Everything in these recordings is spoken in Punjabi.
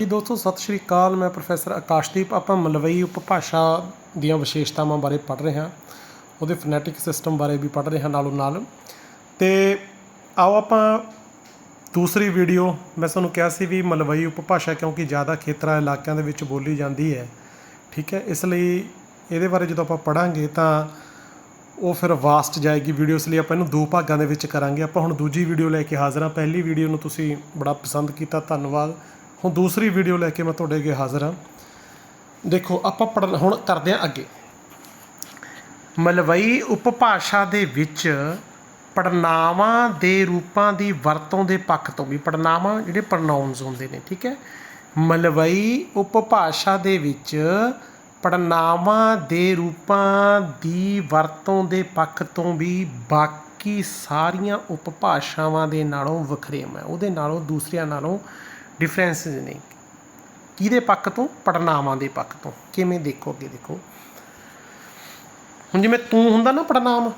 ਜੀ ਦੋਸਤੋ, ਸਤਿ ਸ਼੍ਰੀ ਅਕਾਲ। ਮੈਂ ਪ੍ਰੋਫੈਸਰ ਆਕਾਸ਼ਦੀਪ, ਆਪਾਂ ਮਲਵਈ ਉਪਭਾਸ਼ਾ ਦੀਆਂ ਵਿਸ਼ੇਸ਼ਤਾਵਾਂ ਬਾਰੇ ਪੜ੍ਹ ਰਹੇ ਹਾਂ। ਉਹਦੇ ਫੋਨੈਟਿਕ ਸਿਸਟਮ ਬਾਰੇ ਵੀ ਪੜ੍ਹ ਰਹੇ ਹਾਂ ਨਾਲੋਂ ਨਾਲ। ਤੇ ਆਓ ਆਪਾਂ ਦੂਸਰੀ ਵੀਡੀਓ। ਮੈਂ ਤੁਹਾਨੂੰ ਕਿਹਾ ਸੀ ਵੀ ਮਲਵਈ ਉਪਭਾਸ਼ਾ ਕਿਉਂਕਿ ਜ਼ਿਆਦਾ ਖੇਤਰਾਂ, ਇਲਾਕਿਆਂ ਦੇ ਵਿੱਚ ਬੋਲੀ ਜਾਂਦੀ ਹੈ। ਠੀਕ ਹੈ, ਇਸ ਲਈ ਇਹਦੇ ਬਾਰੇ ਜਦੋਂ ਆਪਾਂ ਪੜਾਂਗੇ ਤਾਂ ਉਹ ਫਿਰ ਵਾਸਟ ਜਾਏਗੀ ਵੀਡੀਓ ਇਸ ਲਈ ਆਪਾਂ ਇਹਨੂੰ ਦੋ ਭਾਗਾਂ ਦੇ ਵਿੱਚ ਕਰਾਂਗੇ। ਆਪਾਂ ਹੁਣ ਦੂਜੀ ਵੀਡੀਓ ਲੈ ਕੇ ਹਾਜ਼ਰ ਹਾਂ। ਪਹਿਲੀ ਵੀਡੀਓ ਨੂੰ ਤੁਸੀਂ ਬੜਾ ਪਸੰਦ ਕੀਤਾ। ਧੰਨਵਾਦ। ਹੁਣ ਦੂਸਰੀ ਵੀਡੀਓ ਲੈ ਕੇ ਮੈਂ ਤੁਹਾਡੇ ਅੱਗੇ ਹਾਜ਼ਰ ਹਾਂ। ਦੇਖੋ, ਆਪਾਂ ਪੜ੍ਹ ਹੁਣ ਕਰਦੇ ਹਾਂ ਅੱਗੇ। ਮਲਵਈ ਉਪਭਾਸ਼ਾ ਦੇ ਵਿੱਚ ਪੜਨਾਵਾਂ ਦੇ ਰੂਪਾਂ ਦੀ ਵਰਤੋਂ ਦੇ ਪੱਖ ਤੋਂ ਵੀ ਪੜਨਾਵਾਂ ਜਿਹੜੇ ਪ੍ਰੋਨਾਉਂਸ ਹੁੰਦੇ ਨੇ, ਠੀਕ ਹੈ? ਮਲਵਈ ਉਪਭਾਸ਼ਾ ਦੇ ਵਿੱਚ ਪੜਨਾਵਾਂ ਦੇ ਰੂਪਾਂ ਦੀ ਵਰਤੋਂ ਦੇ ਪੱਖ ਤੋਂ ਵੀ ਬਾਕੀ ਸਾਰੀਆਂ ਉਪਭਾਸ਼ਾਵਾਂ ਦੇ ਨਾਲੋਂ ਵੱਖਰੇਮ ਹੈ ਉਹਦੇ ਨਾਲੋਂ, ਦੂਸਰਿਆਂ ਨਾਲੋਂ ਡਿਫਰੈਂਸਸ ਨੇ। ਕਿਹਦੇ ਪੱਖ ਤੋਂ? ਪੜਨਾਵਾਂ ਦੇ ਪੱਖ ਤੋਂ। ਕਿਵੇਂ ਦੇਖੋ ਅੱਗੇ ਦੇਖੋ। ਹੁਣ ਜਿਵੇਂ ਤੂੰ ਹੁੰਦਾ ਨਾ ਪੜਨਾਮ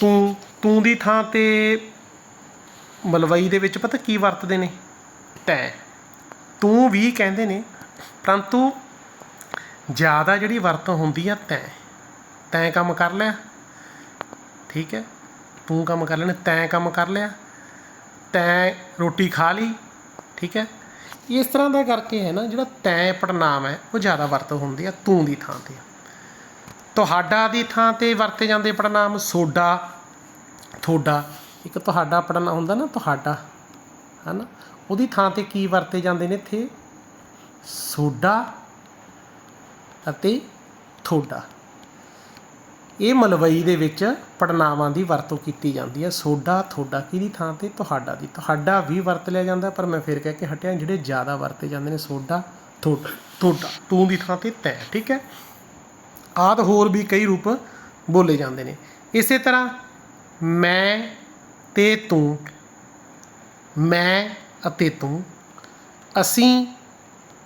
ਤੂੰ ਤੂੰ ਦੀ ਥਾਂ ਤੇ ਮਲਵਈ ਦੇ ਵਿੱਚ ਪਤਾ ਕੀ ਵਰਤਦੇ ਨੇ? ਤੈਂ ਤੂੰ ਵੀ ਕਹਿੰਦੇ ਨੇ, ਪਰੰਤੂ ਜ਼ਿਆਦਾ ਜਿਹੜੀ ਵਰਤੋਂ ਹੁੰਦੀ ਆ ਤੈਂ ਤੈਂ ਕੰਮ ਕਰ ਲਿਆ। ਠੀਕ ਹੈ। ਤੂੰ ਕੰਮ ਕਰ ਲੈਣਾ ਤੈਂ ਕੰਮ ਕਰ ਲਿਆ। ਤੈਂ ਰੋਟੀ ਖਾ ਲਈ। ਠੀਕ ਹੈ। ਇਸ ਤਰ੍ਹਾਂ ਦਾ ਕਰਕੇ ਹੈ ਨਾ, ਜਿਹੜਾ ਤੈਂ ਪੜਨਾਮ ਹੈ, ਉਹ ਜ਼ਿਆਦਾ ਵਰਤੋਂ ਹੁੰਦੀ ਆ ਤੂੰ ਦੀ ਥਾਂ ਤੇ। ਤੁਹਾਡਾ ਦੀ ਥਾਂ ਤੇ ਵਰਤੇ ਜਾਂਦੇ ਪੜਨਾਮ ਸੋਡਾ ਤੁਹਾਡਾ ਇੱਕ ਤੁਹਾਡਾ ਪੜਨਾਮ ਹੁੰਦਾ ਨਾ, ਤੁਹਾਡਾ, ਹਨਾ? ਉਹਦੀ ਥਾਂ ਤੇ ਕੀ ਵਰਤੇ ਜਾਂਦੇ ਨੇ ਇੱਥੇ? ਸੋਡਾ ਅਤੇ ਤੁਹਾਡਾ ਇਹ ਮਲਵਈ ਦੇ ਵਿੱਚ ਪੜਨਾਵਾਂ ਦੀ ਵਰਤੋਂ ਕੀਤੀ ਜਾਂਦੀ ਹੈ। ਸੋਡਾ ਤੁਹਾਡਾ ਕਿਹਦੀ ਥਾਂ ਤੇ? ਤੁਹਾਡਾ ਦੀ। ਤੁਹਾਡਾ ਵੀ ਵਰਤ ਲਿਆ ਜਾਂਦਾ ਪਰ ਮੈਂ ਫਿਰ ਕਹਿ ਕੇ ਹਟਿਆ, ਜਿਹੜੇ ਜ਼ਿਆਦਾ ਵਰਤੇ ਜਾਂਦੇ ਨੇ, ਸੋਡਾ ਤੁਹਾਡਾ ਤੁਹਾਡਾ ਤੂੰ ਦੀ ਥਾਂ ਤੇ ਤੈਂ, ਠੀਕ ਹੈ? ਆਦ ਹੋਰ ਵੀ ਕਈ ਰੂਪ ਬੋਲੇ ਜਾਂਦੇ ਨੇ। ਇਸੇ ਤਰ੍ਹਾਂ ਮੈਂ ਤੇ ਤੂੰ, ਮੈਂ ਅਤੇ ਤੂੰ, ਅਸੀਂ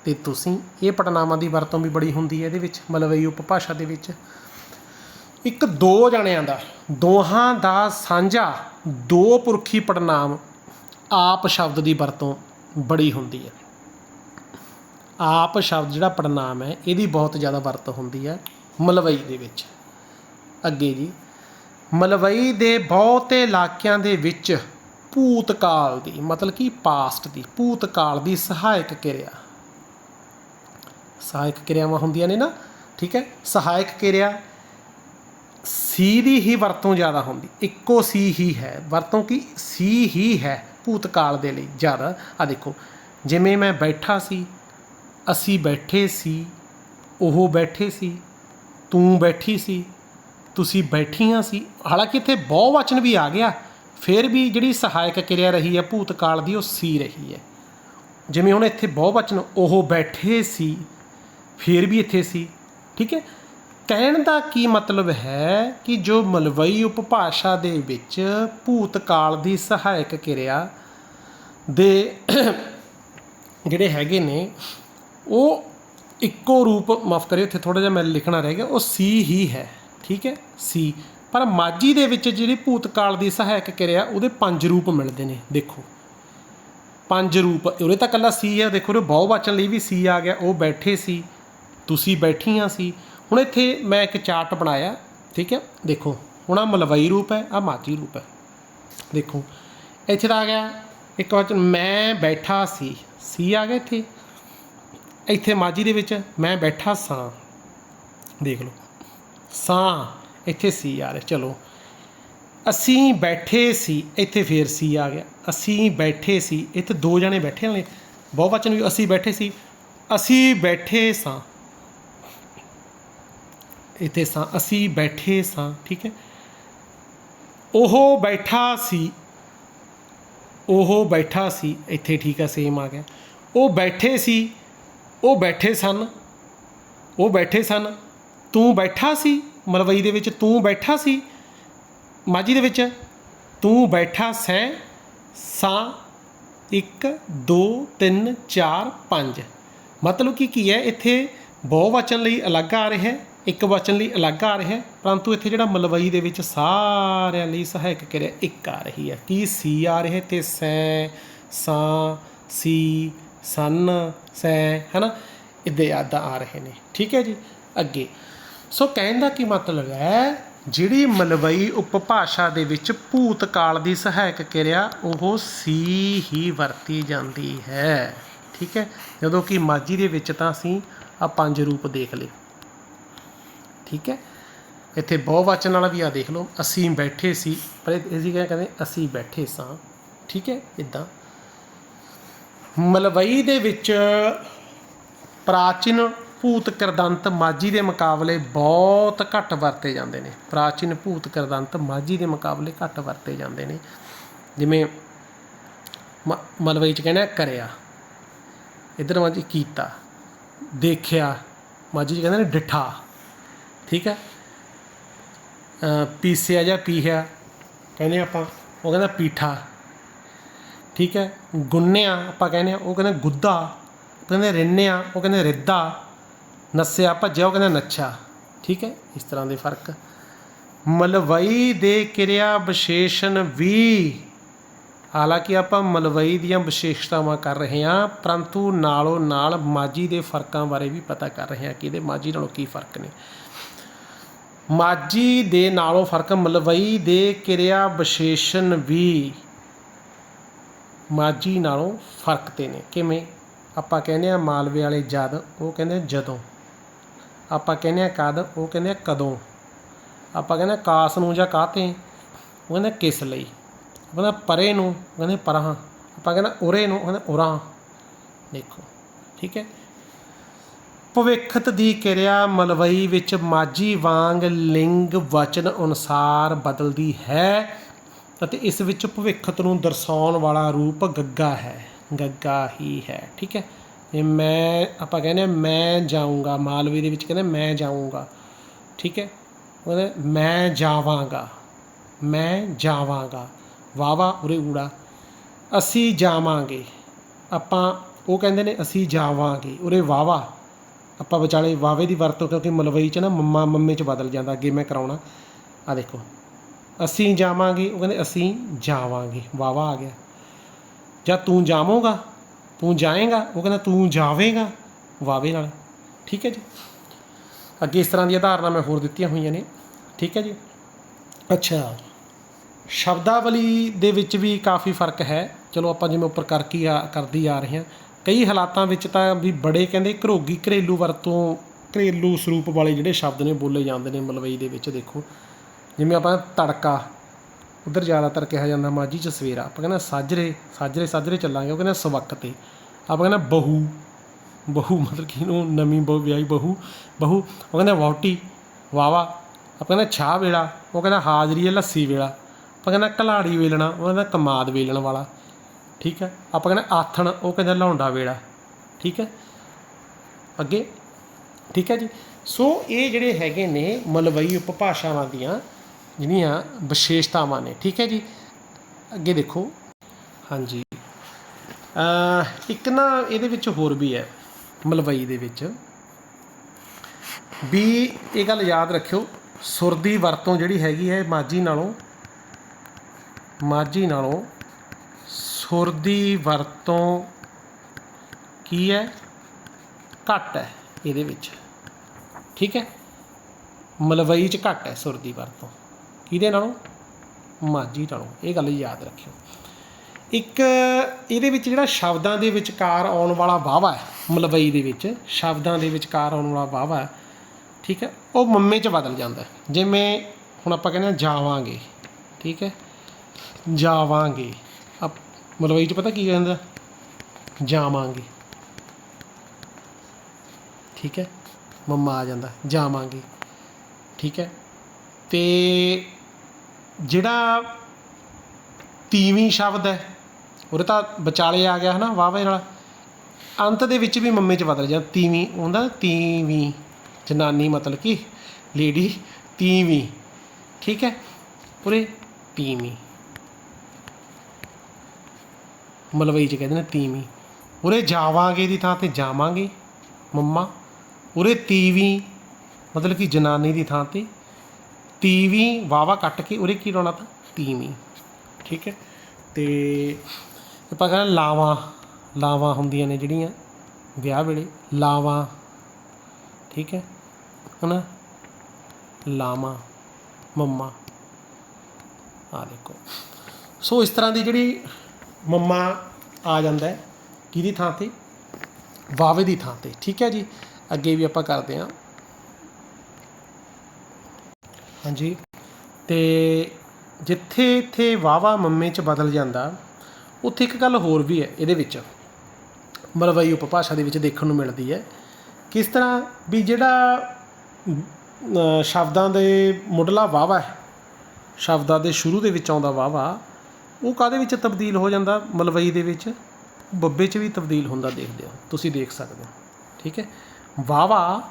ਤੇ ਤੁਸੀਂ, ਇਹ ਪੜਨਾਵਾਂ ਦੀ ਵਰਤੋਂ ਵੀ ਬੜੀ ਹੁੰਦੀ ਹੈ ਇਹਦੇ ਵਿੱਚ, ਮਲਵਈ ਉਪਭਾਸ਼ਾ ਦੇ ਵਿੱਚ। ਇੱਕ ਦੋ ਜਣਿਆਂ ਦਾ। ਦੋਹਾਂ ਦਾ ਸਾਂਝਾ ਦੋ ਪੁਰਖੀ ਪੜਨਾਮ ਆਪ ਸ਼ਬਦ ਦੀ ਵਰਤੋਂ ਬੜੀ ਹੁੰਦੀ ਹੈ। ਆਪ ਸ਼ਬਦ ਜਿਹੜਾ ਪੜਨਾਮ ਹੈ, ਇਹਦੀ ਬਹੁਤ ਜ਼ਿਆਦਾ ਵਰਤੋਂ ਹੁੰਦੀ ਹੈ ਮਲਵਈ ਦੇ ਵਿੱਚ। ਅੱਗੇ ਜੀ, ਮਲਵਈ ਦੇ ਬਹੁਤੇ ਇਲਾਕਿਆਂ ਦੇ ਵਿੱਚ ਭੂਤਕਾਲ ਦੀ, ਮਤਲਬ ਕਿ ਪਾਸਟ ਦੀ, ਭੂਤਕਾਲ ਦੀ ਸਹਾਇਕ ਕਿਰਿਆ। ਸਹਾਇਕ ਕਿਰਿਆਵਾਂ ਹੁੰਦੀਆਂ ਨੇ ਨਾ, ਠੀਕ ਹੈ? ਸਹਾਇਕ ਕਿਰਿਆ ਸੀ ਦੀ ਹੀ ਵਰਤੋਂ ਜ਼ਿਆਦਾ ਹੁੰਦੀ, ਇੱਕੋ ਸੀ ਹੀ ਹੈ। ਵਰਤੋਂ ਕੀ? ਸੀ ਹੀ ਹੈ ਭੂਤਕਾਲ ਦੇ ਲਈ। ਜ਼ਿਆਦਾ ਆ ਦੇਖੋ, ਜਿਵੇਂ ਮੈਂ ਬੈਠਾ ਸੀ, ਅਸੀਂ ਬੈਠੇ ਸੀ, ਉਹ ਬੈਠੇ ਸੀ, ਤੂੰ ਬੈਠੀ ਸੀ, ਤੁਸੀਂ ਬੈਠੀਆਂ ਸੀ। ਹਾਲਾਂਕਿ ਇੱਥੇ ਬਹੁਵਚਨ ਵੀ ਆ ਗਿਆ, ਫਿਰ ਵੀ ਜਿਹੜੀ ਸਹਾਇਕ ਕਿਰਿਆ ਰਹੀ ਹੈ, ਭੂਤਕਾਲ ਦੀ, ਉਹ ਸੀ ਰਹੀ ਹੈ। ਜਿਵੇਂ ਹੁਣ ਇੱਥੇ ਬਹੁਵਚਨ ਉਹ ਬੈਠੇ ਸੀ, ਫਿਰ ਵੀ ਇੱਥੇ ਸੀ, ਠੀਕ ਹੈ? ਕਹਿਣ ਦਾ ਕੀ ਮਤਲਬ ਹੈ ਕਿ ਜੋ ਮਲਵਈ ਉਪਭਾਸ਼ਾ ਦੇ ਵਿੱਚ ਭੂਤਕਾਲ ਦੀ ਸਹਾਇਕ ਕਿਰਿਆ ਦੇ ਜਿਹੜੇ ਹੈਗੇ ਨੇ, ਉਹ ਇੱਕੋ ਰੂਪ, ਮਾਫ ਕਰਿਓ, ਇੱਥੇ ਥੋੜਾ ਜਿਹਾ ਮੈਂ ਲਿਖਣਾ ਰਹਿ ਗਿਆ, ਉਹ ਸੀ ਹੀ ਹੈ, ਠੀਕ ਹੈ? ਸੀ। ਪਰ ਮਾਝੀ ਦੇ ਵਿੱਚ ਜਿਹੜੀ ਭੂਤਕਾਲ ਦੀ ਸਹਾਇਕ ਕਿਰਿਆ, ਉਹਦੇ ਪੰਜ ਰੂਪ ਮਿਲਦੇ ਨੇ, ਦੇਖੋ। ਪੰਜ ਰੂਪ ਉਹਦੇ ਤਾਂ ਕੱਲਾ ਸੀ ਹੈ ਦੇਖੋ ਉਹ ਬਹੁ ਵਚਨ ਲਈ ਵੀ ਸੀ ਆ ਗਿਆ, ਉਹ ਬੈਠੇ ਸੀ, ਤੁਸੀਂ ਬੈਠੀਆਂ ਸੀ। ਹੁਣ ਇੱਥੇ ਮੈਂ ਇੱਕ ਚਾਰਟ ਬਣਾਇਆ, ਠੀਕ ਹੈ? ਦੇਖੋ, ਹੁਣ ਆ ਮਲਵਈ ਰੂਪ ਹੈ ਆ ਮਾਝੀ ਰੂਪ ਹੈ। ਦੇਖੋ, ਇੱਥੇ ਤਾਂ ਆ ਗਿਆ, ਇੱਕ ਵਚਨ ਮੈਂ ਬੈਠਾ ਸੀ ਸੀ ਆ ਗਿਆ ਇੱਥੇ। ਇੱਥੇ ਮਾਝੀ ਦੇ ਵਿੱਚ ਮੈਂ ਬੈਠਾ ਸਾਂ। ਦੇਖ ਲਓ, ਸਾਂ, ਇੱਥੇ ਸੀ ਆ ਰਿਹਾ, ਚਲੋ। ਅਸੀਂ ਬੈਠੇ ਸੀ, ਇੱਥੇ ਫੇਰ ਸੀ ਆ ਗਿਆ। ਅਸੀਂ ਬੈਠੇ ਸੀ, ਇੱਥੇ ਦੋ ਜਣੇ ਬੈਠੇ ਨੇ ਬਹੁਵਚਨ ਵੀ ਅਸੀਂ ਬੈਠੇ ਸੀ, ਅਸੀਂ ਬੈਠੇ ਸਾਂ। ਇੱਥੇ ਸਾਂ, ਅਸੀਂ ਬੈਠੇ ਸਾਂ, ਠੀਕ ਹੈ? ਉਹ ਬੈਠਾ ਸੀ, ਉਹ ਬੈਠਾ ਸੀ, ਇੱਥੇ ਠੀਕ ਆ ਸੇਮ ਆ ਗਿਆ। ਉਹ ਬੈਠੇ ਸੀ, ਉਹ ਬੈਠੇ ਸਨ, ਉਹ ਬੈਠੇ ਸਨ। ਤੂੰ ਬੈਠਾ ਸੀ, ਮਲਵਈ ਦੇ ਵਿੱਚ ਤੂੰ ਬੈਠਾ ਸੀ, ਮਾਝੀ ਦੇ ਵਿੱਚ ਤੂੰ ਬੈਠਾ ਸੈਂ, ਸਾਂ 1 2 3 4 5 ਮਤਲਬ ਕਿ ਕੀ ਹੈ, ਇੱਥੇ ਬਹੁ ਵਚਨ ਲਈ ਅਲੱਗ ਆ ਰਿਹਾ ਹੈ। ਇੱਕ ਵਚਨ ਲਈ ਅਲੱਗ ਆ ਰਿਹਾ ਪਰੰਤੂ ਇੱਥੇ ਜਿਹੜਾ ਮਲਵਈ ਦੇ ਵਿੱਚ ਸਾਰਿਆਂ ਲਈ ਸਹਾਇਕ ਕਿਰਿਆ ਇੱਕ ਆ ਰਹੀ ਹੈ। ਕੀ ਸੀ ਆ ਰਿਹਾ ਤੇ ਸੈਂ, ਸਾਂ, ਸੀ, ਸਨ, ਸੈ, ਹਨਾ? ਇੱਦੇ ਯਾਦਾਂ ਆ ਰਹੇ ਨੇ। ਠੀਕ ਹੈ ਜੀ? ਅੱਗੇ। ਸੋ ਕਹਿਣ ਦਾ ਕੀ ਮਤਲਬ ਹੈ? ਜਿਹੜੀ ਮਲਵਈ ਉਪਭਾਸ਼ਾ ਦੇ ਵਿੱਚ ਭੂਤਕਾਲ ਦੀ ਸਹਾਇਕ ਕਿਰਿਆ, ਉਹ ਸੀ ਹੀ ਵਰਤੀ ਜਾਂਦੀ ਹੈ। ਠੀਕ ਹੈ? ਜਦੋਂ ਕਿ ਮਾਝੀ ਦੇ ਵਿੱਚ ਤਾਂ ਅਸੀਂ ਆ ਪੰਜ ਰੂਪ ਦੇਖ ਲਏ। ਠੀਕ ਹੈ? ਇੱਥੇ ਬਹੁਵਚਨ ਵਾਲਾ ਵੀ ਆ ਦੇਖ ਲਓ, ਅਸੀਂ ਬੈਠੇ ਸੀ, ਪਰ ਇਹ ਅਸੀਂ ਕਹਿੰਦੇ, ਅਸੀਂ ਬੈਠੇ ਸਾਂ, ਠੀਕ ਹੈ? ਇਦਾਂ ਮਲਵਈ ਦੇ ਵਿੱਚ ਪ੍ਰਾਚੀਨ ਭੂਤ ਕਰਦੰਤ ਮਾਝੀ ਦੇ ਮੁਕਾਬਲੇ ਬਹੁਤ ਘੱਟ ਵਰਤੇ ਜਾਂਦੇ ਨੇ। ਪ੍ਰਾਚੀਨ ਭੂਤ ਕਰਦੰਤ ਮਾਝੀ ਦੇ ਮੁਕਾਬਲੇ ਘੱਟ ਵਰਤੇ ਜਾਂਦੇ ਨੇ। ਜਿਵੇਂ ਮ- ਮਲਵਈ ਚ ਕਹਿੰਦੇ ਕਰਿਆ। ਇਧਰ ਮਾਝੀ, ਕੀਤਾ। ਦੇਖਿਆ। ਮਾਝੀ ਚ ਕਹਿੰਦੇ ਨੇ, ਡਿਠਾ। ਠੀਕ ਹੈ? ਪੀਸਿਆ ਜਾਂ ਪੀਹਿਆ ਕਹਿੰਦੇ ਆਪਾਂ, ਉਹ ਕਹਿੰਦਾ ਪੀਠਾ। ਠੀਕ ਹੈ? ਗੁੰਨਿਆ ਆਪਾਂ ਕਹਿੰਦੇ ਆ, ਉਹ ਕਹਿੰਦੇ ਗੁੱਦਾ। ਉਹ ਕਹਿੰਦੇ ਰਿੰਨਿਆ ਉਹ ਕਹਿੰਦੇ ਰਿੱਦਾ। ਨੱਸਿਆ ਭੱਜਿਆ ਉਹ ਕਹਿੰਦੇ ਨੱਛਾ। ਠੀਕ ਹੈ? ਇਸ ਤਰ੍ਹਾਂ ਦੇ ਫ਼ਰਕ। ਮਲਵਈ ਦੇ ਕਿਰਿਆ ਵਿਸ਼ੇਸ਼ਣ ਵੀ। ਹਾਲਾਂਕਿ ਆਪਾਂ ਮਲਵਈ ਦੀਆਂ ਵਿਸ਼ੇਸ਼ਤਾਵਾਂ ਕਰ ਰਹੇ ਹਾਂ, ਪਰੰਤੂ ਨਾਲੋਂ ਨਾਲ ਮਾਝੀ ਦੇ ਫਰਕਾਂ ਬਾਰੇ ਵੀ ਪਤਾ ਕਰ ਰਹੇ ਹਾਂ ਕਿ ਇਹਦੇ ਮਾਝੀ ਨਾਲੋਂ ਕੀ ਫ਼ਰਕ ਨੇ। ਮਾਝੀ ਦੇ ਨਾਲੋਂ ਫ਼ਰਕ ਮਲਵਈ ਦੇ ਕਿਰਿਆ ਵਿਸ਼ੇਸ਼ਣ ਵੀ ਮਾਝੀ ਨਾਲੋਂ ਫ਼ਰਕ ਤੇ ਨੇ ਕਿਵੇਂ ਆਪਾਂ ਕਹਿੰਦੇ ਆ ਮਾਲਵੇ ਵਾਲੇ ਜਦ ਉਹ ਕਹਿੰਦੇ ਜਦੋਂ ਆਪਾਂ ਕਹਿੰਦੇ ਆ ਕਦ ਉਹ ਕਹਿੰਦੇ ਆ ਕਦੋਂ ਆਪਾਂ ਕਹਿੰਦੇ ਆ ਕਾਸ ਨੂੰ ਜਾਂ ਕਾਤੇ ਉਹ ਕਹਿੰਦੇ ਕਿਸ ਲਈ ਆਪਾਂ ਕਹਿੰਦੇ ਪਰੇ ਨੂੰ ਕਹਿੰਦੇ ਪਰਾਂ ਆਪਾਂ ਕਹਿੰਦੇ ਉਰੇ ਨੂੰ ਕਹਿੰਦੇ ਉਰਾਂ ਦੇਖੋ ਠੀਕ ਹੈ ਭਵਿੱਖਤ ਦੀ ਕਿਰਿਆ ਮਲਵਈ ਵਿੱਚ ਮਾਝੀ ਵਾਂਗ ਲਿੰਗ ਵਚਨ ਅਨੁਸਾਰ ਬਦਲਦੀ ਹੈ ਅਤੇ ਇਸ ਵਿੱਚ ਭਵਿੱਖਤ ਨੂੰ ਦਰਸਾਉਣ ਵਾਲਾ ਰੂਪ ਗੱਗਾ ਹੈ, ਗੱਗਾ ਹੀ ਹੈ, ਠੀਕ ਹੈ? ਇਹ ਮੈਂ, ਆਪਾਂ ਕਹਿੰਦੇ ਮੈਂ ਜਾਊਂਗਾ ਮਾਲਵੇ ਦੇ ਵਿੱਚ ਕਹਿੰਦੇ ਮੈਂ ਜਾਊਂਗਾ, ਠੀਕ ਹੈ? ਉਹ ਕਹਿੰਦੇ ਮੈਂ ਜਾਵਾਂਗਾ ਮੈਂ ਜਾਵਾਂਗਾ ਵਾਵਾ ਉਰੇ ਊੜਾ। ਅਸੀਂ ਜਾਵਾਂਗੇ, ਆਪਾਂ, ਉਹ ਕਹਿੰਦੇ ਨੇ ਅਸੀਂ ਜਾਵਾਂਗੇ, ਉਰੇ ਵਾਵਾ ਆਪਾਂ ਵਿਚਾਲੇ ਵਾਵੇ ਦੀ ਵਰਤੋਂ ਕਿਉਂਕਿ ਮਲਵਈ ਚ ਨਾ ਮੰਮਾ ਮੰਮੇ ਚ ਬਦਲ ਜਾਂਦਾ, ਅੱਗੇ ਮੈਂ ਕਰਾਉਣਾ। ਆ ਦੇਖੋ, ਅਸੀਂ ਜਾਵਾਂਗੇ, ਉਹ ਕਹਿੰਦੇ ਅਸੀਂ ਜਾਵਾਂਗੇ, ਵਾਵਾ ਆ ਗਿਆ। ਜਾਂ ਤੂੰ ਜਾਵੋਗਾ, ਤੂੰ ਜਾਏਗਾ, ਉਹ ਕਹਿੰਦਾ ਤੂੰ ਜਾਵੇਂਗਾ, ਵਾਵੇ ਨਾਲ। ਠੀਕ ਹੈ ਜੀ? ਅੱਗੇ ਇਸ ਤਰ੍ਹਾਂ ਦੀਆਂ ਉਦਾਹਰਨਾਂ ਮੈਂ ਹੋਰ ਦਿੱਤੀਆਂ ਹੋਈਆਂ ਨੇ। ਠੀਕ ਹੈ ਜੀ? ਅੱਛਾ, ਸ਼ਬਦਾਵਲੀ ਦੇ ਵਿੱਚ ਵੀ ਕਾਫੀ ਫ਼ਰਕ ਹੈ। ਚਲੋ ਆਪਾਂ ਜਿਵੇਂ ਉੱਪਰ ਕਰ ਕੀ ਆ, ਕਰਦੀ ਆ ਰਹੇ ਹਾਂ। ਕਈ ਹਾਲਾਤਾਂ ਵਿੱਚ ਤਾਂ ਵੀ ਬੜੇ ਕਹਿੰਦੇ ਘਰੋਗੀ ਘਰੇਲੂ ਵਰਤੋਂ, ਘਰੇਲੂ ਸਰੂਪ ਵਾਲੇ ਜਿਹੜੇ ਸ਼ਬਦ ਨੇ ਬੋਲੇ ਜਾਂਦੇ ਨੇ ਮਲਵਈ ਦੇ ਵਿੱਚ ਦੇਖੋ। ਜਿਵੇਂ ਆਪਾਂ ਤੜਕਾ, ਉਧਰ ਜ਼ਿਆਦਾਤਰ ਕਿਹਾ ਜਾਂਦਾ ਮਾਝੀ ਚ ਸਵੇਰਾ ਆਪਾਂ ਕਹਿੰਦਾ ਸਾਜਰੇ ਸਾਜਰੇ ਸਾਜਰੇ ਚੱਲਾਂਗੇ, ਉਹ ਕਹਿੰਦਾ ਸਵਕ ਤੇ ਆਪਾਂ ਕਹਿੰਦੇ ਬਹੂ ਬਹੂ ਮਤਲਬ ਕਿ ਇਹਨੂੰ ਨਵੀਂ ਬਹੁ ਵਿਆਹੀ ਬਹੂ ਬਹੂ, ਉਹ ਕਹਿੰਦਾ ਵਹੁਟੀ ਵਾਵਾ ਆਪਾਂ ਕਹਿੰਦਾ ਛਾਹ ਵੇਲਾ, ਉਹ ਕਹਿੰਦਾ ਹਾਜ਼ਰੀ ਹੈ ਲੱਸੀ ਵੇਲਾ। ਆਪਾਂ ਕਹਿੰਦਾ ਕਲਾੜੀ ਵੇਲਣਾ, ਉਹ ਕਹਿੰਦਾ ਕਮਾਦ ਵੇਲਣ ਵਾਲਾ। ਠੀਕ ਹੈ? ਆਪਾਂ ਕਹਿੰਦੇ ਆਥਣ, ਉਹ ਕਹਿੰਦੇ ਲਾਉਂਡਾ ਵੇੜਾ। ਠੀਕ ਹੈ? ਅੱਗੇ? ਠੀਕ ਹੈ ਜੀ? ਸੋ ਇਹ ਜਿਹੜੇ ਹੈਗੇ ਨੇ ਮਲਵਈ ਉਪਭਾਸ਼ਾਵਾਂ ਦੀਆਂ, ਜਿਹੜੀਆਂ ਵਿਸ਼ੇਸ਼ਤਾਵਾਂ ਨੇ, ਠੀਕ ਹੈ ਜੀ? ਅੱਗੇ ਦੇਖੋ। ਹਾਂਜੀ। ਇੱਕ ਨਾ ਇਹਦੇ ਵਿੱਚ ਹੋਰ ਵੀ ਹੈ, ਮਲਵਈ ਦੇ ਵਿੱਚ। ਵੀ ਇਹ ਗੱਲ ਯਾਦ ਰੱਖਿਓ, ਸੁਰ ਦੀ ਵਰਤੋਂ ਜਿਹੜੀ ਹੈਗੀ ਹੈ ਮਾਝੀ ਨਾਲੋਂ ਮਾਝੀ ਨਾਲੋਂ ਸੁਰ ਦੀ ਵਰਤੋਂ ਕੀ ਹੈ? ਘੱਟ ਹੈ ਇਹਦੇ ਵਿੱਚ। ਠੀਕ ਹੈ? ਮਲਵਈ ਚ ਘੱਟ ਹੈ ਸੁਰ ਦੀ ਵਰਤੋਂ। ਕਿਹਦੇ ਨਾਲੋਂ? ਮਾਝੀ ਨਾਲੋਂ। ਇਹ ਗੱਲ ਯਾਦ ਰੱਖਿਓ। ਇੱਕ ਇਹਦੇ ਵਿੱਚ ਜਿਹੜਾ ਸ਼ਬਦਾਂ ਦੇ ਵਿਚਕਾਰ ਆਉਣ ਵਾਲਾ ਵਾਵਾ ਹੈ, ਮਲਵਈ ਦੇ ਵਿੱਚ, ਸ਼ਬਦਾਂ ਦੇ ਵਿਚਕਾਰ ਆਉਣ ਵਾਲਾ ਵਾਵਾ ਹੈ, ਠੀਕ ਹੈ? ਉਹ ਮੰਮੇ ਚ ਬਦਲ ਜਾਂਦਾ ਜਿਵੇਂ ਹੁਣ ਆਪਾਂ ਕਹਿੰਦੇ ਹਾਂ, ਜਾਵਾਂਗੇ। ਠੀਕ ਹੈ? ਜਾਵਾਂਗੇ। ਮਲਵਈ ਚ ਪਤਾ ਕੀ ਕਹਿੰਦਾ? ਜਾਵਾਂਗੇ। ਠੀਕ ਹੈ? ਮੰਮਾ ਆ ਜਾਂਦਾ, ਜਾਵਾਂਗੇ। ਠੀਕ ਹੈ? ਤੇ ਜਿਹੜਾ ਤੀਵੀਂ ਸ਼ਬਦ ਹੈ, ਉਹਦੇ ਤਾਂ ਵਿਚਾਲੇ ਆ ਗਿਆ ਹਨਾ ਵਾਵੇ ਨਾਲ। ਅੰਤ ਦੇ ਵਿੱਚ ਵੀ ਮੰਮੇ ਚ ਬਦਲ ਜਾਂਦਾ ਤੀਵੀਂ ਹੁੰਦਾ ਤੀਵੀਂ, ਜਨਾਨੀ ਮਤਲਬ ਕਿ? ਲੇਡੀ, ਤੀਵੀਂ। ਠੀਕ ਹੈ? ਉਰੇ ਤੀਵੀਂ। ਮਲਵਈ ਚ ਕਹਿੰਦੇ ਨੇ ਤੀਵੀਂ। ਉਰੇ ਜਾਵਾਂਗੇ ਦੀ ਥਾਂ ਤੇ ਜਾਵਾਂਗੇ, ਮੰਮਾ। ਉਰੇ ਤੀਵੀਂ, ਮਤਲਬ ਕਿ ਜਨਾਨੀ ਦੀ ਥਾਂ ਤੇ। ਤੀਵੀਂ ਵਾਵਾ ਕੱਟ ਕੇ ਉਰੇ ਕੀ ਲਾਉਣਾ ਤਾਂ? ਤੀਵੀਂ। ਠੀਕ ਹੈ? ਤੇ ਆਪਾਂ ਕਹਿੰਦੇ ਲਾਵਾਂ ਲਾਵਾਂ ਹੁੰਦੀਆਂ ਨੇ ਜਿਹੜੀਆਂ ਵਿਆਹ ਵੇਲੇ। ਲਾਵਾਂ। ਠੀਕ ਹੈ? ਹਨਾ? ਲਾਵਾਂ, ਮੰਮਾ। ਆ ਦੇਖੋ। ਸੋ ਇਸ ਤਰ੍ਹਾਂ ਦੀ ਜਿਹੜੀ ਮੰਮਾ ਆ ਜਾਂਦਾ ਹੈ। ਕਿਹਦੀ ਥਾਂ ਤੇ? ਵਾਵੇ ਦੀ ਥਾਂ ਤੇ। ਠੀਕ ਹੈ ਜੀ। ਅੱਗੇ ਵੀ ਆਪਾਂ ਕਰਦੇ ਹਾਂ। ਹਾਂਜੀ। ਤੇ ਜਿੱਥੇ ਇੱਥੇ ਵਾਵਾ ਮੰਮੇ ਚ ਬਦਲ ਜਾਂਦਾ, ਉੱਥੇ ਇੱਕ ਗੱਲ ਹੋਰ ਵੀ ਹੈ ਇਹਦੇ ਵਿੱਚ। ਮਲਵਈ ਉਪਭਾਸ਼ਾ ਦੇ ਵਿੱਚ ਦੇਖਣ ਨੂੰ ਮਿਲਦੀ ਹੈ ਕਿਸ ਤਰ੍ਹਾਂ ਵੀ ਜਿਹੜਾ ਸ਼ਬਦਾਂ ਦੇ ਮੁੱਢਲਾ ਵਾਵਾ ਹੈ, ਸ਼ਬਦਾਂ ਦੇ ਸ਼ੁਰੂ ਦੇ ਵਿੱਚ ਆਉਂਦਾ ਵਾਵਾ ਉਹ ਕਾਦੇ ਵਿੱਚ ਤਬਦੀਲ ਹੋ ਜਾਂਦਾ? ਮਲਵਈ ਦੇ ਵਿੱਚ। ਬੱਬੇ 'ਚ ਵੀ ਤਬਦੀਲ ਹੁੰਦਾ ਦੇਖਦੇ ਹੋ। ਤੁਸੀਂ ਦੇਖ ਸਕਦੇ ਹੋ। ਠੀਕ ਹੈ? ਵਾਵਾ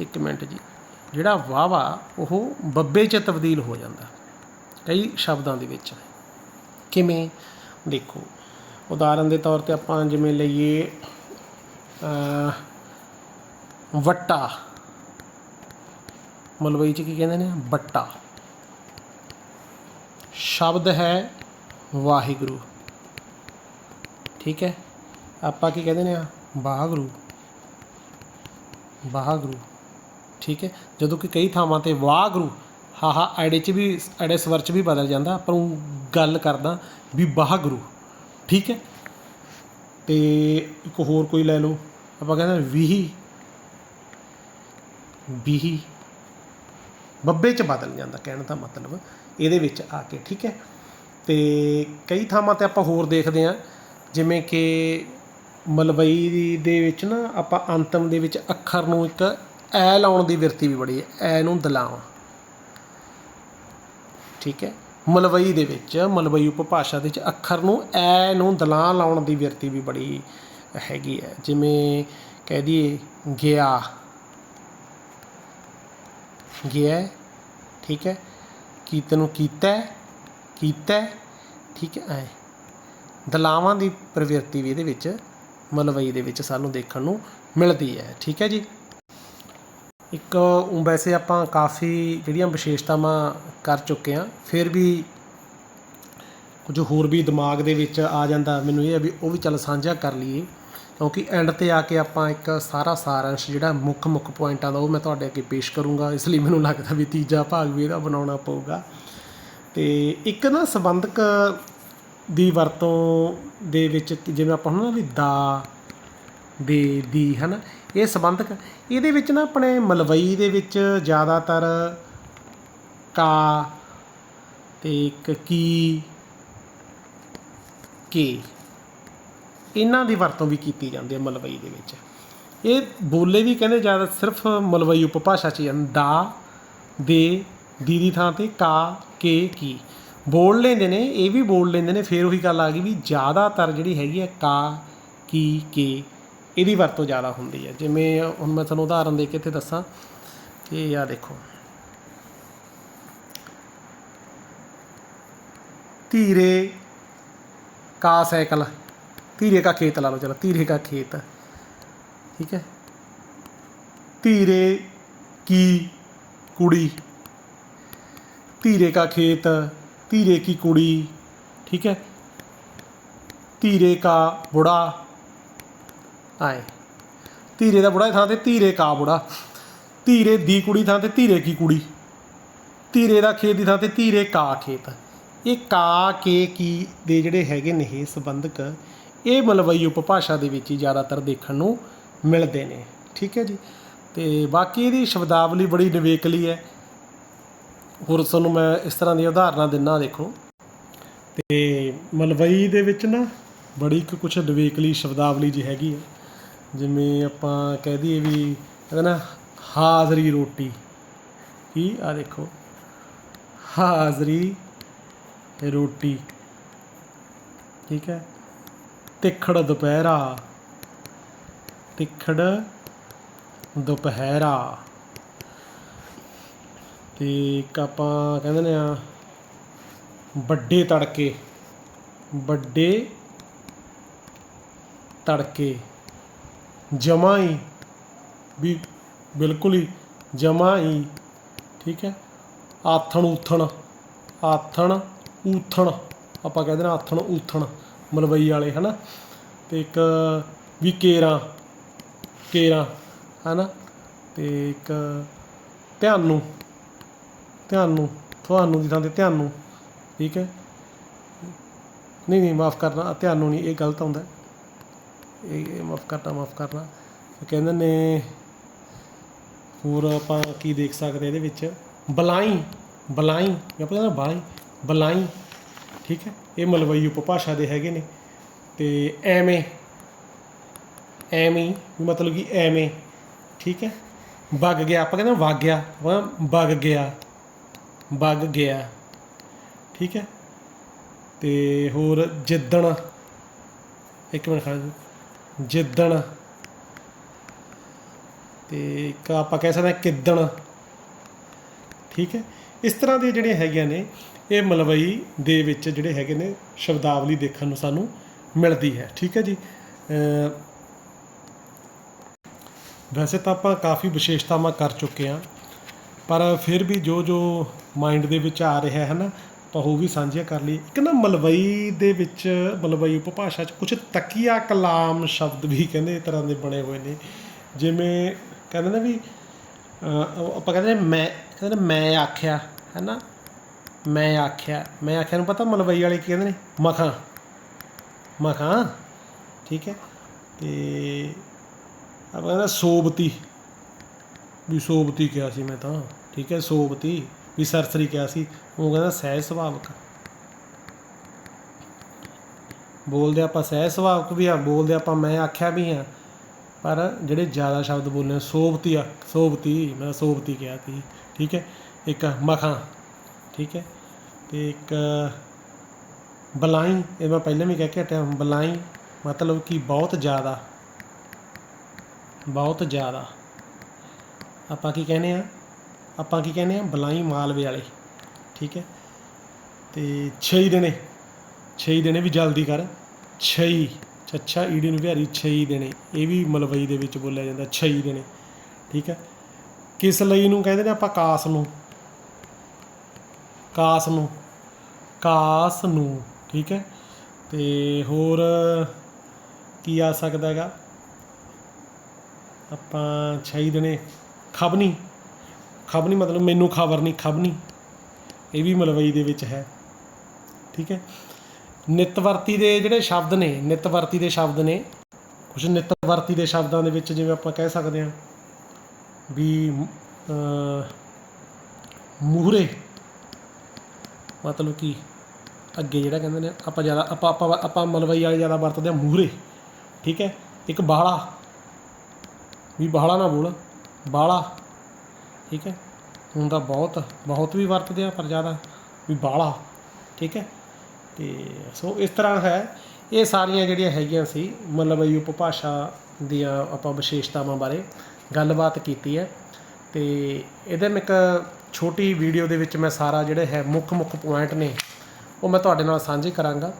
ਇੱਕ ਮਿੰਟ ਜੀ। ਜਿਹੜਾ ਵਾਵਾ ਉਹ ਬੱਬੇ 'ਚ ਤਬਦੀਲ ਹੋ ਜਾਂਦਾ। ਕਈ ਸ਼ਬਦਾਂ ਦੇ ਵਿੱਚ। ਕਿਵੇਂ? ਦੇਖੋ, ਉਦਾਹਰਨ ਦੇ ਤੌਰ ਤੇ ਆਪਾਂ ਜਿਵੇਂ ਲਈਏ ਵੱਟਾ। ਮਲਵਈ ਚ ਕੀ ਕਹਿੰਦੇ ਨੇ? ਵੱਟਾ ਸ਼ਬਦ ਹੈ ਵਾਹਿਗੁਰੂ। ਠੀਕ ਹੈ? ਆਪਾਂ ਕੀ ਕਹਿੰਦੇ ਨੇ ਆ? ਵਾਹਿਗੁਰੂ। ਵਾਹਿਗੁਰੂ। ਠੀਕ ਹੈ? ਜਦੋਂ ਕਿ ਕਈ ਥਾਵਾਂ ਤੇ ਵਾਹਿਗੁਰੂ ਹਾ ਹਾ ਐੜੇ ਚ ਵੀ, ਐੜੇ ਸਵਰ ਚ ਵੀ ਬਦਲ ਜਾਂਦਾ, ਪਰ ਉਹ ਗੱਲ ਕਰਦਾ ਵੀ ਵਾਹਿਗੁਰੂ। ਠੀਕ ਹੈ? ਤੇ ਇੱਕ ਹੋਰ ਕੋਈ ਲੈ ਲਓ। ਆਪਾਂ ਕਹਿੰਦੇ ਵੀਹੀ। ਵੀਹੀ। ਬੱਬੇ ਚ ਬਦਲ ਜਾਂਦਾ, ਕਹਿਣ ਦਾ ਮਤਲਬ ਇਹਦੇ ਵਿੱਚ ਆ ਕੇ। ਠੀਕ ਹੈ? ਅਤੇ ਕਈ ਥਾਵਾਂ ਤੇ ਆਪਾਂ ਹੋਰ ਦੇਖਦੇ ਹਾਂ, ਜਿਵੇਂ ਕਿ ਮਲਵਈ ਦੇ ਵਿੱਚ ਨਾ ਆਪਾਂ ਅੰਤਮ ਦੇ ਵਿੱਚ ਅੱਖਰ ਨੂੰ ਇੱਕ ਐ ਲਾਉਣ ਦੀ ਵਰਤੀ ਵੀ ਬੜੀ ਹੈ, ਐ ਨੂੰ ਦਲਾਵਾਂ ਠੀਕ ਹੈ? ਮਲਵਈ ਦੇ ਵਿੱਚ, ਮਲਵਈ ਉਪਭਾਸ਼ਾ ਦੇ ਵਿੱਚ ਅੱਖਰ ਨੂੰ ਐ ਨੂੰ ਦਲਾਂ ਲਾਉਣ ਦੀ ਵਰਤੀ ਵੀ ਬੜੀ ਹੈਗੀ ਹੈ। ਜਿਵੇਂ ਕਹਿ ਦਈਏ, ਗਿਆ। ਗਿਆ, ਠੀਕ ਹੈ? ਕੀਤ ਨੂੰ ਕੀਤਾ ਕੀਤਾ ਠੀਕ ਹੈ। ਐ ਦਲਾਵਾਂ ਦੀ ਪ੍ਰਵਿਰਤੀ ਵੀ ਇਹਦੇ ਵਿੱਚ, ਮਲਵਈ ਦੇ ਵਿੱਚ ਸਾਨੂੰ ਦੇਖਣ ਨੂੰ ਮਿਲਦੀ ਹੈ। ਠੀਕ ਹੈ ਜੀ। ਇੱਕ ਵੈਸੇ ਆਪਾਂ ਕਾਫੀ ਜਿਹੜੀਆਂ ਵਿਸ਼ੇਸ਼ਤਾਵਾਂ ਕਰ ਚੁੱਕੇ ਹਾਂ, ਫਿਰ ਵੀ ਕੁਝ ਹੋਰ ਵੀ ਦਿਮਾਗ ਦੇ ਵਿੱਚ ਆ ਜਾਂਦਾ। ਮੈਨੂੰ ਇਹ ਹੈ ਵੀ ਉਹ ਵੀ ਚੱਲ ਸਾਂਝਾ ਕਰ ਲਈਏ, ਕਿਉਂਕਿ ਐਂਡ ਤੇ ਆ ਕੇ ਆਪਾਂ ਇੱਕ ਸਾਰਾ ਸਾਰਾਂਸ਼ ਜਿਹੜਾ ਮੁੱਖ ਮੁੱਖ ਪੁਆਇੰਟਾਂ ਦਾ ਉਹ ਮੈਂ ਤੁਹਾਡੇ ਅੱਗੇ ਪੇਸ਼ ਕਰੂੰਗਾ। ਇਸ ਲਈ ਮੈਨੂੰ ਲੱਗਦਾ ਵੀ ਤੀਜਾ ਭਾਗ ਵੀ ਇਹਦਾ ਬਣਾਉਣਾ ਪਊਗਾ। ਤੇ ਇੱਕ ਨਾ ਸੰਬੰਧਕ ਦੀ ਵਰਤੋਂ ਦੇ ਵਿੱਚ ਜਿਵੇਂ ਆਪਾਂ ਹੁਣ ਨਾ ਵੀ ਦਾ, ਦੇ, ਦੀ, ਹਨਾ, ਇਹ ਸੰਬੰਧਕ, ਇਹਦੇ ਵਿੱਚ ਨਾ ਆਪਣੇ ਮਲਵਈ ਦੇ ਵਿੱਚ ਜ਼ਿਆਦਾਤਰ ਕਾ ਤੇ ਇੱਕ ਕੀ, ਕੇ, ਇਹਨਾਂ ਦੀ ਵਰਤੋਂ ਵੀ ਕੀਤੀ ਜਾਂਦੀ ਹੈ ਮਲਵਈ ਦੇ ਵਿੱਚ। ਇਹ ਬੋਲੇ ਵੀ ਕਹਿੰਦੇ ਜ਼ਿਆਦਾ ਸਿਰਫ ਮਲਵਈ ਉਪਭਾਸ਼ਾ ਚ ਹੀ ਹਨ ਦਾ ਦੀ ਦੀ ਥਾਂ ਤੇ ਕਾ, ਕੇ, ਕੀ। ਬੋਲ ਲੈਂਦੇ ਨੇ, ਇਹ ਵੀ ਬੋਲ ਲੈਂਦੇ ਨੇ, ਫਿਰ ਉਹੀ ਗੱਲ ਆ ਗਈ ਵੀ ਜ਼ਿਆਦਾਤਰ ਜਿਹੜੀ ਹੈਗੀ ਹੈ ਕਾ, ਕੀ, ਕੇ, ਇਹਦੀ ਵਰਤੋਂ ਜ਼ਿਆਦਾ ਹੁੰਦੀ ਹੈ ਜਿਵੇਂ ਹੁਣ ਮੈਂ ਤੁਹਾਨੂੰ ਉਦਾਹਰਨ ਦੇ ਕੇ ਇੱਥੇ ਦੱਸਾਂ ਕਿ ਆ ਦੇਖੋ। ਧੀਰੇ ਕਾ ਸਾਈਕਲ, ਧੀਰੇ ਕਾ ਖੇਤ ਲਾ ਲਓ, ਚਲੋ, ਧੀਰੇ ਕਾ ਖੇਤ, ਠੀਕ ਹੈ। ਧੀਰੇ ਕੀ, ਕੁੜੀ। ਧੀਰੇ ਕਾ ਖੇਤ, ਧੀਰੇ ਕੀ ਕੁੜੀ, ਠੀਕ ਹੈ? ਧੀਰੇ ਕਾ ਬੁੜਾ। ਆਏ। ਧੀਰੇ ਦਾ ਬੁੜਾ ਥਾਂ ਤੇ ਧੀਰੇ ਕਾ ਬੁੜਾ। ਧੀਰੇ ਦੀ ਕੁੜੀ ਥਾਂ ਤੇ ਧੀਰੇ ਕੀ ਕੁੜੀ। ਧੀਰੇ ਦਾ ਖੇਤ ਦੀ ਥਾਂ ਤੇ ਧੀਰੇ ਕਾ ਖੇਤ। ਇਹ ਕਾ, ਕੇ, ਕੀ ਦੇ ਜਿਹੜੇ ਹੈਗੇ ਨੇ ਇਹ ਸੰਬੰਧਕ, ਇਹ ਮਲਵਈ ਉਪਭਾਸ਼ਾ ਦੇ ਵਿੱਚ ਹੀ ਜ਼ਿਆਦਾਤਰ ਦੇਖਣ ਨੂੰ ਮਿਲਦੇ ਨੇ। ਠੀਕ ਹੈ ਜੀ? ਤੇ ਬਾਕੀ ਇਹਦੀ ਸ਼ਬਦਾਵਲੀ ਬੜੀ ਨਿਵੇਕਲੀ ਹੈ। ਹੋਰ ਤੁਹਾਨੂੰ ਮੈਂ ਇਸ ਤਰ੍ਹਾਂ ਦੀਆਂ ਉਦਾਹਰਨਾਂ ਦਿੰਨਾ ਦੇਖੋ। ਤੇ ਮਲਵਈ ਦੇ ਵਿੱਚ ਨਾ ਬੜੀ ਕੁ ਕੁਛ ਡਵੇਕਲੀ ਸ਼ਬਦਾਵਲੀ ਜੀ ਹੈਗੀ ਹੈ ਜਿਵੇਂ ਆਪਾਂ ਕਹਿ ਦਈਏ ਵੀ ਕਹਿੰਦਾ ਨਾ, ਹਾਜ਼ਰੀ ਰੋਟੀ। ਕੀ? ਆ ਦੇਖੋ। ਹਾਜ਼ਰੀ ਰੋਟੀ। ਠੀਕ ਹੈ। ਤਿੱਖੜ ਦੁਪਹਿਰਾ। ਤਿੱਖੜ ਦੁਪਹਿਰਾ। ਤੇ ਇੱਕ ਆਪਾਂ ਕਹਿੰਦੇ ਨੇ ਆ ਵੱਡੇ ਤੜਕੇ ਵੱਡੇ ਤੜਕੇ ਜਮਾ ਹੀ ਵੀ ਬਿਲਕੁਲ ਹੀ ਜਮਾ ਹੀ ਠੀਕ ਹੈ, ਆਥਣ ਉਥਣ ਆਥਣ ਊਥਣ, ਆਪਾਂ ਕਹਿੰਦੇ ਨੇ ਆਥਣ ਊਥਣ ਮਲਵਈ ਵਾਲੇ, ਹਨਾ, ਤੇ ਇੱਕ ਵੀ ਕੇਰਾਂ ਕੇਰਾਂ, ਹਨਾ, ਤੇ ਇੱਕ ਧਿਆਨ ਨੂੰ ਧਿਆਨ ਨੂੰ, ਤੁਹਾਨੂੰ ਦੀ ਥਾਂ ਤੇ ਧਿਆਨ ਨੂੰ, ਠੀਕ ਹੈ? ਨਹੀਂ ਨਹੀਂ, ਮਾਫ ਕਰਨਾ, ਧਿਆਨ ਨੂੰ ਨਹੀਂ, ਇਹ ਗਲਤ ਆਉਂਦਾ। ਇਹ ਮਾਫ ਕਰਨਾ ਮਾਫ ਕਰਨਾ। ਕਹਿੰਦੇ ਨੇ, ਹੋਰ ਆਪਾਂ ਕੀ ਦੇਖ ਸਕਦੇ ਇਹਦੇ ਵਿੱਚ? ਬਲਾਈ ਬਲਾਈ ਜਾਂ ਆਪਾਂ ਕਹਿੰਦੇ ਬਾਈ ਬਲਾਈ, ਠੀਕ ਹੈ? ਇਹ ਮਲਵਈ ਉਪਭਾਸ਼ਾ ਦੇ ਹੈਗੇ ਨੇ। ਤੇ ਐਵੇਂ ਐਵੇਂ ਮਤਲਬ ਕਿ ਐਵੇਂ, ਠੀਕ ਹੈ? ਵਗ ਗਿਆ, ਆਪਾਂ ਕਹਿੰਦੇ ਵਗ ਗਿਆ, ਆਪਾਂ ਵਗ ਗਿਆ। ਵਗ ਗਿਆ। ਠੀਕ ਹੈ? ਤੇ ਹੋਰ ਜਿੱਦਣ, ਇੱਕ ਮਿੰਟ ਖੜ੍ਹ ਜਿੱਦਣ, ਤੇ ਇੱਕ ਆਪਾਂ ਕਹਿ ਸਕਦੇ ਹਾਂ ਕਿੱਦਣ। ਠੀਕ ਹੈ? ਇਸ ਤਰ੍ਹਾਂ ਦੇ ਜਿਹੜੇ ਹੈਗੇ ਨੇ, ਇਹ ਮਲਵਈ ਦੇ ਵਿੱਚ ਜਿਹੜੇ ਹੈਗੇ ਨੇ, ਸ਼ਬਦਾਵਲੀ ਦੇਖਣ ਨੂੰ ਸਾਨੂੰ ਮਿਲਦੀ ਹੈ। ਠੀਕ ਹੈ ਜੀ? ਵੈਸੇ ਤਾਂ ਆਪਾਂ ਕਾਫੀ ਵਿਸ਼ੇਸ਼ਤਾਵਾਂ ਕਰ ਚੁੱਕੇ ਹਾਂ। ਪਰ ਫਿਰ ਵੀ ਜੋ ਜੋ ਮਾਈਂਡ ਦੇ ਵਿੱਚ ਆ ਰਿਹਾ ਹੈ ਨਾ ਤਾਂ ਉਹ ਵੀ ਸਾਂਝੀਆਂ ਕਰ ਲਈ ਇੱਕ ਨਾ ਮਲਵਈ ਦੇ ਵਿੱਚ, ਮਲਵਈ ਉਪਭਾਸ਼ਾ 'ਚ ਕੁਝ ਤਕੀਆ ਕਲਾਮ ਸ਼ਬਦ ਵੀ ਕਹਿੰਦੇ ਇਸ ਤਰ੍ਹਾਂ ਦੇ ਬਣੇ ਹੋਏ ਨੇ। ਜਿਵੇਂ ਕਹਿੰਦੇ ਨੇ ਵੀ ਆਪਾਂ ਕਹਿੰਦੇ ਨੇ ਮੈਂ, ਕਹਿੰਦੇ ਨੇ ਮੈਂ ਆਖਿਆ ਹੈ ਨਾ ਮੈਂ ਆਖਿਆ ਮੈਂ ਆਖਿਆ ਨੂੰ ਪਤਾ ਮਲਵਈ ਵਾਲੇ ਕੀ ਕਹਿੰਦੇ ਨੇ? ਮਖਾਂ। ਮਖਾਂ, ਠੀਕ ਹੈ? ਤੇ ਆਪਾਂ ਕਹਿੰਦੇ ਸੋਬਤੀ। ਵੀ ਸੋਬਤੀ ਕਿਹਾ ਸੀ ਮੈਂ ਤਾਂ। ਠੀਕ ਹੈ ਸੋਬਤੀ ਵੀ ਸਰਸਰੀ ਕਿਹਾ ਸੀ ਉਹ ਕਹਿੰਦਾ ਸਹਿਜ ਸੁਭਾਵਕ। ਬੋਲਦੇ ਆਪਾਂ ਸਹਿਜ ਸੁਭਾਵਕ ਵੀ ਆ ਬੋਲਦੇ ਆਪਾਂ ਮੈਂ ਆਖਿਆ ਵੀ ਆ ਪਰ ਜਿਹੜੇ ਜ਼ਿਆਦਾ ਸ਼ਬਦ ਬੋਲੇ ਆ, ਸੋਬਤੀ ਆ ਸੋਬਤੀ ਮੈਂ ਸੋਬਤੀ ਕਿਹਾ ਸੀ ਠੀਕ ਹੈ ਇੱਕ ਮਖਾਂ ਠੀਕ ਹੈ ਤੇ ਇੱਕ ਬਲਾਈ ਇਹ ਮੈਂ ਪਹਿਲਾਂ ਵੀ ਕਹਿ ਕੇ ਹਟਿਆ ਬਲਾਈ ਮਤਲਬ ਕਿ ਬਹੁਤ ਜ਼ਿਆਦਾ ਬਹੁਤ ਜ਼ਿਆਦਾ। ਆਪਾਂ ਕੀ ਕਹਿੰਦੇ ਆ? ਆਪਾਂ ਕੀ ਕਹਿੰਦੇ ਆ, ਬਲਾਈ ਮਾਲਵੇ ਵਾਲੇ, ਠੀਕ ਹੈ? ਤੇ ਛਈ ਦਿਨੇ ਛਈ ਦਿਨੇ ਵੀ ਜਲਦੀ ਕਰ, ਛਈ, ਚੱਛਾ ਈੜੀ ਨੂੰ ਵਿਹਾਰੀ ਛਈ ਦਿਨੇ, ਇਹ ਵੀ ਮਲਵਈ ਦੇ ਵਿੱਚ ਬੋਲਿਆ ਜਾਂਦਾ, ਛਈ ਦਿਨੇ, ਠੀਕ ਹੈ? ਕਿਸ ਲਈ ਨੂੰ ਕਹਿੰਦੇ ਨੇ ਆਪਾਂ? ਕਾਸ ਨੂੰ ਕਾਸ ਨੂੰ ਕਾਸ ਨੂੰ, ਠੀਕ ਹੈ? ਤੇ ਹੋਰ ਕੀ ਆ ਸਕਦਾ ਹੈਗਾ? ਆਪਾਂ ਛਈ ਦਿਨੇ ਖਬਨੀ ਖਬਨੀ ਮਤਲਬ ਮੈਨੂੰ ਖਬਰ ਨਹੀਂ ਖਬਨੀ ਇਹ ਵੀ ਮਲਵਈ ਦੇ ਵਿੱਚ ਹੈ। ਠੀਕ ਹੈ? ਨਿਤਵਰਤੀ ਦੇ ਜਿਹੜੇ ਸ਼ਬਦ ਨੇ, ਨਿਤਵਰਤੀ ਦੇ ਸ਼ਬਦ ਨੇ ਕੁਝ ਨਿਤਵਰਤੀ ਦੇ ਸ਼ਬਦਾਂ ਦੇ ਵਿੱਚ ਜਿਵੇਂ ਆਪਾਂ ਕਹਿ ਸਕਦੇ ਹਾਂ ਵੀ ਮੂਹਰੇ, ਮਤਲਬ ਕਿ ਅੱਗੇ ਜਿਹੜਾ ਕਹਿੰਦੇ ਨੇ, ਆਪਾਂ ਜ਼ਿਆਦਾ, ਆਪਾਂ ਆਪਾਂ ਆਪਾਂ ਮਲਵਈ ਵਾਲੇ ਜ਼ਿਆਦਾ ਵਰਤਦੇ ਹਾਂ ਮੂਹਰੇ। ਠੀਕ ਹੈ? ਇੱਕ ਬਾਹਲਾ, ਵੀ ਬਾਹਲਾ ਨਾ ਬੋਲ, ਬਾਹਲਾ। ਠੀਕ ਹੈ? ਹੁਣ ਤਾਂ ਬਹੁਤ ਬਹੁਤ ਵੀ ਵਰਤਦੇ ਆ, ਪਰ ਜ਼ਿਆਦਾ ਵੀ ਬਾਹਲਾ, ਠੀਕ ਹੈ? ਤੇ ਸੋ ਇਸ ਤਰ੍ਹਾਂ ਹੈ। ਇਹ ਸਾਰੀਆਂ ਜਿਹੜੀਆਂ ਹੈਗੀਆਂ ਸੀ, ਮਤਲਬ ਇਹ ਉਪਭਾਸ਼ਾ ਦੀਆਂ ਆਪਾਂ ਵਿਸ਼ੇਸ਼ਤਾਵਾਂ ਬਾਰੇ ਗੱਲਬਾਤ ਕੀਤੀ ਹੈ। ਤੇ ਇਹਦੇ ਮੈਂ ਇੱਕ ਛੋਟੀ ਵੀਡੀਓ ਦੇ ਵਿੱਚ ਮੈਂ ਸਾਰਾ ਜਿਹੜੇ ਹੈ ਮੁੱਖ ਮੁੱਖ ਪੁਆਇੰਟ ਨੇ, ਉਹ ਮੈਂ ਤੁਹਾਡੇ ਨਾਲ ਸਾਂਝੇ ਕਰਾਂਗਾ।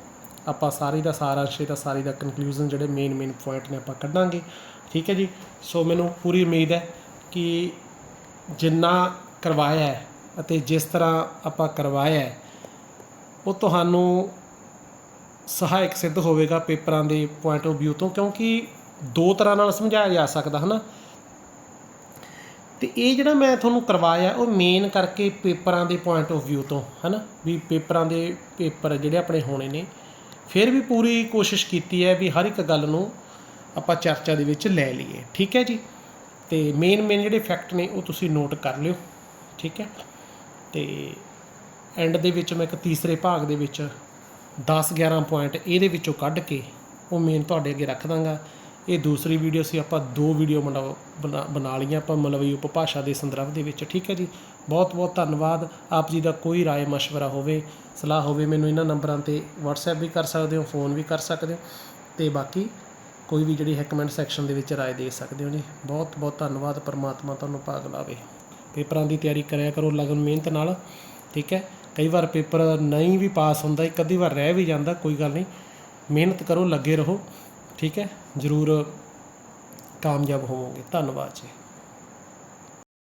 ਆਪਾਂ ਸਾਰੀ ਦਾ ਸਾਰਾ ਸਾਰਾਂਸ਼ ਦਾ ਸਾਰੀ ਦਾ ਕਨਕਲੂਜਨ ਜਿਹੜੇ ਮੇਨ ਮੇਨ ਪੁਆਇੰਟ ਨੇ ਆਪਾਂ ਕੱਢਾਂਗੇ। ਠੀਕ ਹੈ ਜੀ? ਸੋ ਮੈਨੂੰ ਪੂਰੀ ਉਮੀਦ ਹੈ ਕਿ ਜਿੰਨਾ ਕਰਵਾਇਆ ਅਤੇ ਜਿਸ ਤਰ੍ਹਾਂ ਆਪਾਂ ਕਰਵਾਇਆ ਉਹ ਤੁਹਾਨੂੰ ਸਹਾਇਕ ਸਿੱਧ ਹੋਵੇਗਾ ਪੇਪਰਾਂ ਦੇ ਪੁਆਇੰਟ ਆਫ View ਤੋਂ, ਕਿਉਂਕਿ ਦੋ ਤਰ੍ਹਾਂ ਨਾਲ ਸਮਝਾਇਆ ਜਾ ਸਕਦਾ, ਹਨਾ? ਤੇ ਇਹ ਜਿਹੜਾ ਮੈਂ ਤੁਹਾਨੂੰ ਕਰਵਾਇਆ, ਉਹ ਮੇਨ ਕਰਕੇ ਪੇਪਰਾਂ ਦੇ ਪੁਆਇੰਟ ਆਫ View ਤੋਂ, ਹਨਾ? ਵੀ ਪੇਪਰਾਂ ਦੇ ਪੇਪਰ ਜਿਹੜੇ ਆਪਣੇ ਹੋਣੇ ਨੇ, ਫਿਰ ਵੀ ਪੂਰੀ ਕੋਸ਼ਿਸ਼ ਕੀਤੀ ਹੈ ਵੀ ਹਰ ਇੱਕ ਗੱਲ ਨੂੰ ਆਪਾਂ ਚਰਚਾ ਦੇ ਵਿੱਚ ਲੈ ਲਈਏ, ਠੀਕ ਹੈ ਜੀ? ਤੇ ਮੇਨ ਮੇਨ ਜਿਹੜੇ ਫੈਕਟ ਨੇ ਉਹ ਤੁਸੀਂ ਨੋਟ ਕਰ ਲਿਓ, ਠੀਕ ਹੈ? ਤੇ ਐਂਡ ਦੇ ਵਿੱਚ ਮੈਂ ਇੱਕ ਤੀਸਰੇ ਭਾਗ ਦੇ ਵਿੱਚ 10 11 ਪੁਆਇੰਟ ਇਹਦੇ ਵਿੱਚੋਂ ਕੱਢ ਕੇ ਉਹ ਮੇਨ ਤੁਹਾਡੇ ਅੱਗੇ ਰੱਖ ਦਾਂਗਾ। ਇਹ ਦੂਸਰੀ ਵੀਡੀਓ ਸੀ, ਆਪਾਂ ਦੋ ਵੀਡੀਓ ਬਣਾ ਲਈਆਂ ਆਪਾਂ ਮਲਵਈ ਉਪਭਾਸ਼ਾ ਦੇ ਸੰਦਰਭ ਦੇ ਵਿੱਚ, ਠੀਕ ਹੈ ਜੀ? ਬਹੁਤ ਬਹੁਤ ਧੰਨਵਾਦ। ਆਪ ਜੀ ਦਾ ਕੋਈ ਰਾਏ مشਵਰਾ ਹੋਵੇ, ਸਲਾਹ ਹੋਵੇ, ਮੈਨੂੰ ਇਹਨਾਂ ਨੰਬਰਾਂ ਤੇ WhatsApp ਵੀ ਕਰ ਸਕਦੇ ਹੋ ਫੋਨ ਵੀ ਕਰ ਸਕਦੇ ਹੋ। ਤੇ ਬਾਕੀ ਕੋਈ ਵੀ ਜਿਹੜੀ ਹੈ ਕਮੈਂਟ ਸੈਕਸ਼ਨ ਦੇ ਵਿੱਚ ਰਾਏ ਦੇ ਸਕਦੇ ਹੋ ਜੀ। ਬਹੁਤ ਬਹੁਤ ਧੰਨਵਾਦ, ਪਰਮਾਤਮਾ ਤੁਹਾਨੂੰ ਭਾਗ ਲਾਵੇ। ਪੇਪਰਾਂ ਦੀ ਤਿਆਰੀ ਕਰਿਆ ਕਰੋ, ਲਗਨ ਮਿਹਨਤ ਨਾਲ, ਠੀਕ ਹੈ? ਕਈ ਵਾਰ ਪੇਪਰ ਨਹੀਂ ਵੀ ਪਾਸ ਹੁੰਦਾ, ਇੱਕ ਅੱਧੀ ਵਾਰ ਰਹਿ ਵੀ ਜਾਂਦਾ, ਕੋਈ ਗੱਲ ਨਹੀਂ। ਮਿਹਨਤ ਕਰੋ, ਲੱਗੇ ਰਹੋ, ਠੀਕ ਹੈ? ਜ਼ਰੂਰ ਕਾਮਯਾਬ ਹੋਵੋਗੇ। ਧੰਨਵਾਦ ਜੀ।